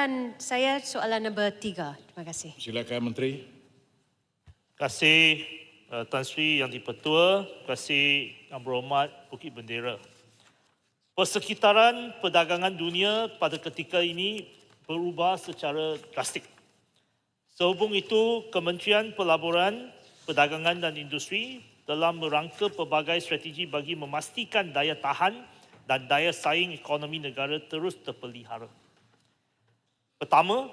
soalan saya soalan nombor tiga. Terima kasih. Silakan Menteri. Terima kasih uh, Tan Sri Yang Dipertua, terima kasih Yang Berhormat Bukit Bendera. Persekitaran perdagangan dunia pada ketika ini berubah secara drastik. Sehubung itu, Kementerian Pelaburan, Perdagangan dan Industri telah merangka pelbagai strategi bagi memastikan daya tahan dan daya saing ekonomi negara terus terpelihara. Pertama,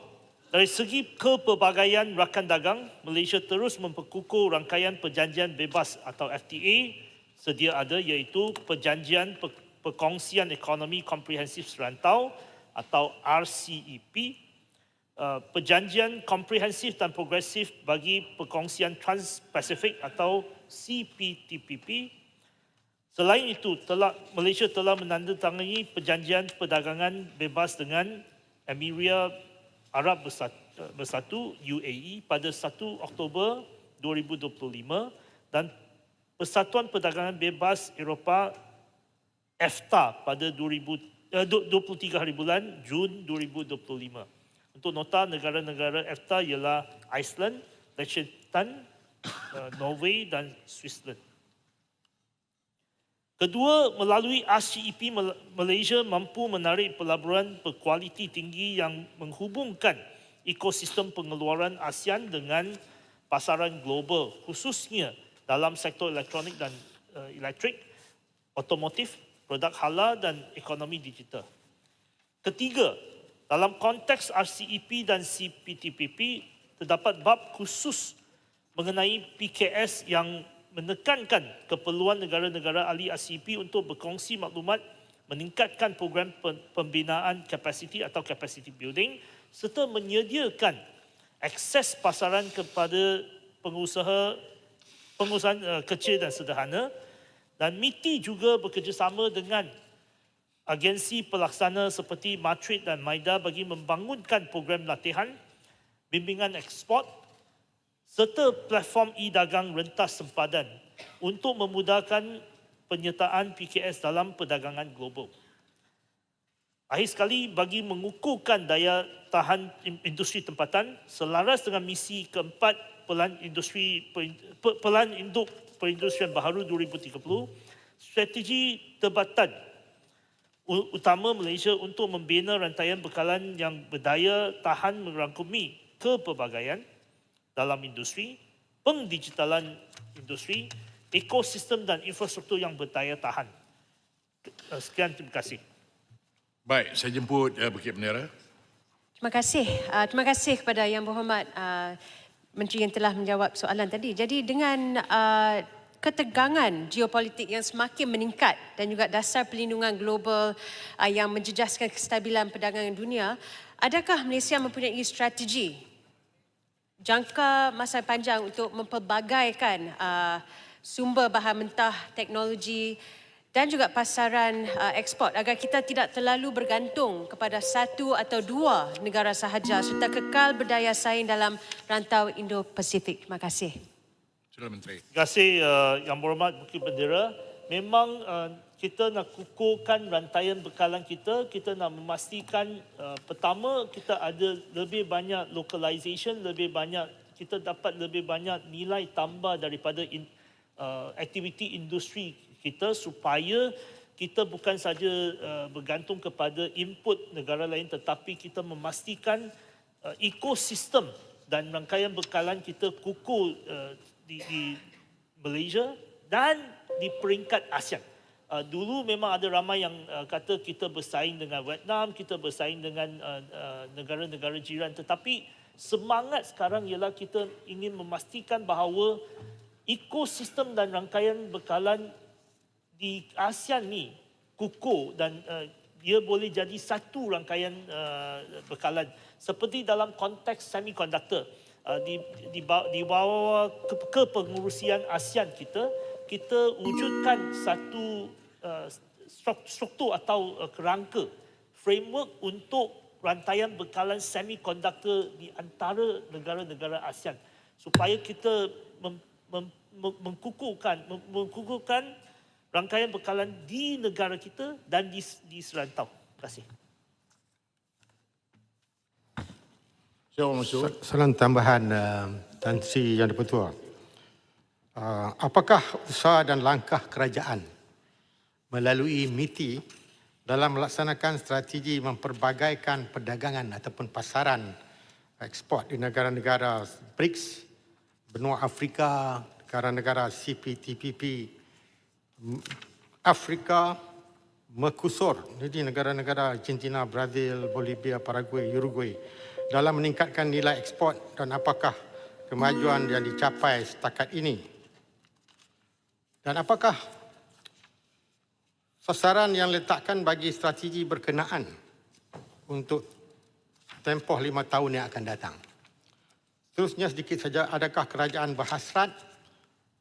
dari segi kepelbagaian rakan dagang, Malaysia terus memperkukuh rangkaian perjanjian bebas atau FTA sedia ada iaitu Perjanjian Per- Perkongsian Ekonomi Komprehensif Serantau atau RCEP, uh, Perjanjian Komprehensif dan Progresif bagi Perkongsian Trans-Pasifik atau CPTPP. Selain itu, telah, Malaysia telah menandatangani perjanjian perdagangan bebas dengan Emiria Arab Bersatu, UAE pada 1 Oktober 2025 dan Persatuan Perdagangan Bebas Eropah EFTA pada 2000, eh, 23 hari bulan Jun 2025. Untuk nota negara-negara EFTA ialah Iceland, Liechtenstein, eh, Norway dan Switzerland. Kedua, melalui RCEP, Mal- Malaysia mampu menarik pelaburan berkualiti tinggi yang menghubungkan ekosistem pengeluaran ASEAN dengan pasaran global, khususnya dalam sektor elektronik dan uh, elektrik, otomotif, produk halal dan ekonomi digital. Ketiga, dalam konteks RCEP dan CPTPP, terdapat bab khusus mengenai PKS yang menekankan keperluan negara-negara ahli RCEP untuk berkongsi maklumat, meningkatkan program pembinaan kapasiti atau capacity building serta menyediakan akses pasaran kepada pengusaha pengusaha uh, kecil dan sederhana dan MITI juga bekerjasama dengan agensi pelaksana seperti Matrit dan Maida bagi membangunkan program latihan, bimbingan ekspor serta platform e-dagang rentas sempadan untuk memudahkan penyertaan PKS dalam perdagangan global. Akhir sekali, bagi mengukuhkan daya tahan in- industri tempatan selaras dengan misi keempat Pelan Industri Pelan Induk Perindustrian Baharu 2030, strategi terbatan u- utama Malaysia untuk membina rantaian bekalan yang berdaya tahan merangkumi kepelbagaian dalam industri, pengdigitalan industri, ekosistem dan infrastruktur yang berdaya tahan. Eh, Sekian, terima kasih. Baik, saya jemput uh, Bukit Bendera. Terima kasih. Uh, terima kasih kepada Yang Berhormat uh, Menteri yang telah menjawab soalan tadi. Jadi dengan uh, ketegangan geopolitik yang semakin meningkat dan juga dasar perlindungan global uh, yang menjejaskan kestabilan perdagangan dunia, adakah Malaysia mempunyai strategi jangka masa panjang untuk mempelbagaikan uh, sumber bahan mentah, teknologi dan juga pasaran uh, ekspor agar kita tidak terlalu bergantung kepada satu atau dua negara sahaja serta kekal berdaya saing dalam rantau Indo-Pasifik. Terima kasih. Sila Menteri. Terima kasih uh, Yang Berhormat Bukit Bendera. Memang uh, kita nak kukuhkan rantaian bekalan kita, kita nak memastikan uh, pertama kita ada lebih banyak localization, lebih banyak kita dapat lebih banyak nilai tambah daripada in, uh, aktiviti industri kita supaya kita bukan saja uh, bergantung kepada input negara lain tetapi kita memastikan uh, ekosistem dan rangkaian bekalan kita kukuh uh, di, di Malaysia dan di peringkat ASEAN. Uh, dulu memang ada ramai yang uh, kata kita bersaing dengan Vietnam, kita bersaing dengan uh, uh, negara-negara jiran tetapi semangat sekarang ialah kita ingin memastikan bahawa ekosistem dan rangkaian bekalan di ASEAN ni kukuh dan uh, dia boleh jadi satu rangkaian uh, bekalan seperti dalam konteks semiconductor uh, di di di bawah ke, kepengurusian ASEAN kita kita wujudkan satu uh, struk- struktur atau uh, kerangka framework untuk rantaian bekalan semiconductor di antara negara-negara ASEAN supaya kita mem, mem, mem- mengkukuhkan mem, mengkukuhkan rangkaian bekalan di negara kita dan di, di serantau. Terima kasih. Salam tambahan uh, Tan Sri Yang Dipertua. Uh, apakah usaha dan langkah kerajaan melalui MITI dalam melaksanakan strategi memperbagaikan perdagangan ataupun pasaran ekspor di negara-negara BRICS, benua Afrika, negara-negara CPTPP, Afrika, Mercosur, jadi negara-negara Argentina, Brazil, Bolivia, Paraguay, Uruguay dalam meningkatkan nilai ekspor dan apakah kemajuan yang dicapai setakat ini? Dan apakah sasaran yang letakkan bagi strategi berkenaan untuk tempoh lima tahun yang akan datang? Terusnya sedikit saja, adakah kerajaan berhasrat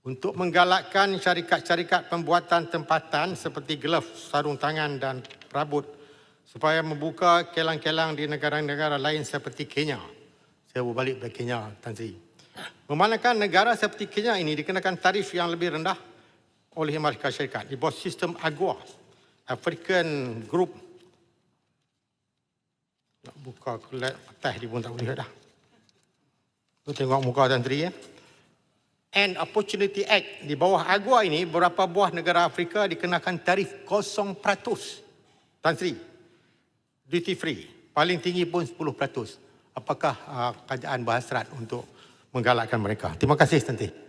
untuk menggalakkan syarikat-syarikat pembuatan tempatan seperti glove, sarung tangan dan perabot supaya membuka kelang-kelang di negara-negara lain seperti Kenya. Saya berbalik ke Kenya, Tan Sri. Memandangkan negara seperti Kenya ini dikenakan tarif yang lebih rendah oleh Amerika Syarikat di bawah sistem AGOA, African Group. Nak buka kulit petai dia pun tak boleh dah. Tu tengok muka Tan Sri ya. And Opportunity Act di bawah AGOA ini beberapa buah negara Afrika dikenakan tarif 0%. Tan Sri, duty free, paling tinggi pun 10%. Apakah uh, kerajaan berhasrat untuk menggalakkan mereka? Terima kasih Tan Sri.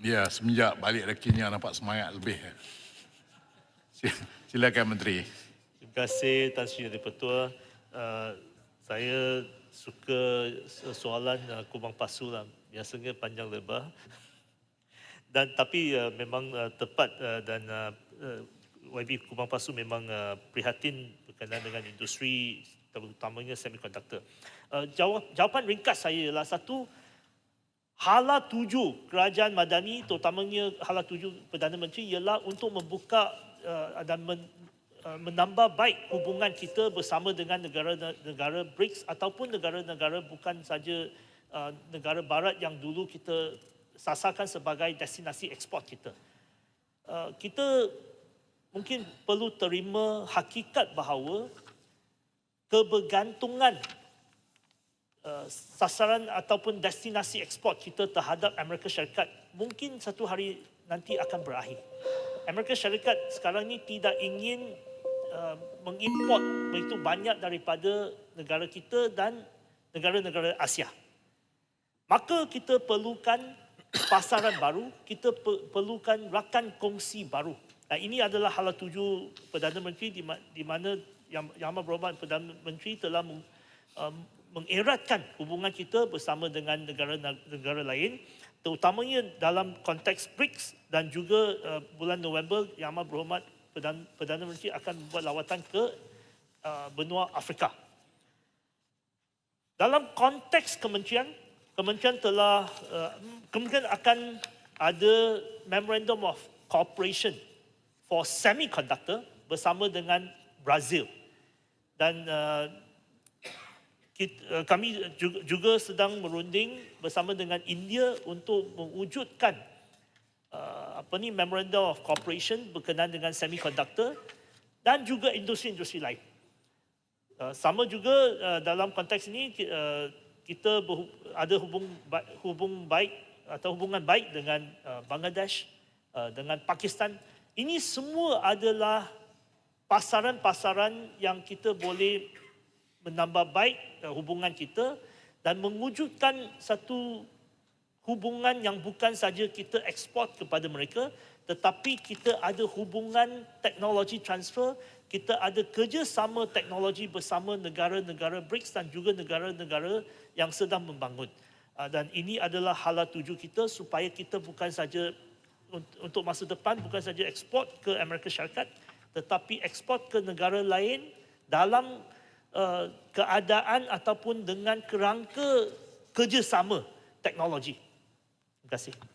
Ya, semenjak balik dari Kenya nampak semangat lebih. Sil- Silakan Menteri. Terima kasih Tan Sri Yang Dipertua. Uh, saya suka soalan uh, kubang pasu lah. Biasanya panjang lebar. Dan tapi uh, memang uh, tepat uh, dan uh, uh, YB Kubang Pasu memang uh, prihatin berkenaan dengan industri terutamanya semiconductor. Uh, jawab, jawapan ringkas saya ialah satu, hala tuju kerajaan madani terutamanya hala tuju Perdana Menteri ialah untuk membuka uh, dan men, uh, menambah baik hubungan kita bersama dengan negara-negara BRICS ataupun negara-negara bukan saja uh, negara barat yang dulu kita sasarkan sebagai destinasi ekspor kita. Uh, kita mungkin perlu terima hakikat bahawa kebergantungan uh, sasaran ataupun destinasi ekspor kita terhadap Amerika Syarikat mungkin satu hari nanti akan berakhir. Amerika Syarikat sekarang ni tidak ingin uh, mengimport begitu banyak daripada negara kita dan negara-negara Asia. Maka kita perlukan pasaran baru, kita pe- perlukan rakan kongsi baru. Dan ini adalah hala tuju Perdana Menteri di, ma- di mana Yang, Yang Amat Berhormat Perdana Menteri telah meng, um, mengeratkan hubungan kita bersama dengan negara-negara lain terutamanya dalam konteks BRICS dan juga uh, bulan November Yang Amat Berhormat Perdana, Perdana Menteri akan membuat lawatan ke uh, benua Afrika. Dalam konteks kementerian, kementerian telah uh, kementerian akan ada memorandum of cooperation for semiconductor bersama dengan Brazil dan uh, uh, kami juga, sedang merunding bersama dengan India untuk mewujudkan uh, apa ni memorandum of cooperation berkenaan dengan semiconductor dan juga industri-industri lain. Uh, sama juga dalam konteks ini ki- kita ada hubung hubung baik atau hubungan baik dengan Bangladesh, dengan Pakistan. Ini semua adalah pasaran-pasaran yang kita boleh menambah baik uh, hubungan kita dan mewujudkan satu hubungan yang bukan saja kita ekspor kepada mereka tetapi kita ada hubungan teknologi transfer, kita ada kerjasama teknologi bersama negara-negara BRICS dan juga negara-negara yang sedang membangun. Ah, Dan ini adalah hala tuju kita supaya kita bukan saja unt- untuk masa depan bukan saja ekspor ke Amerika Syarikat tetapi ekspor ke negara lain dalam uh, keadaan ataupun dengan kerangka kerjasama teknologi. Terima kasih.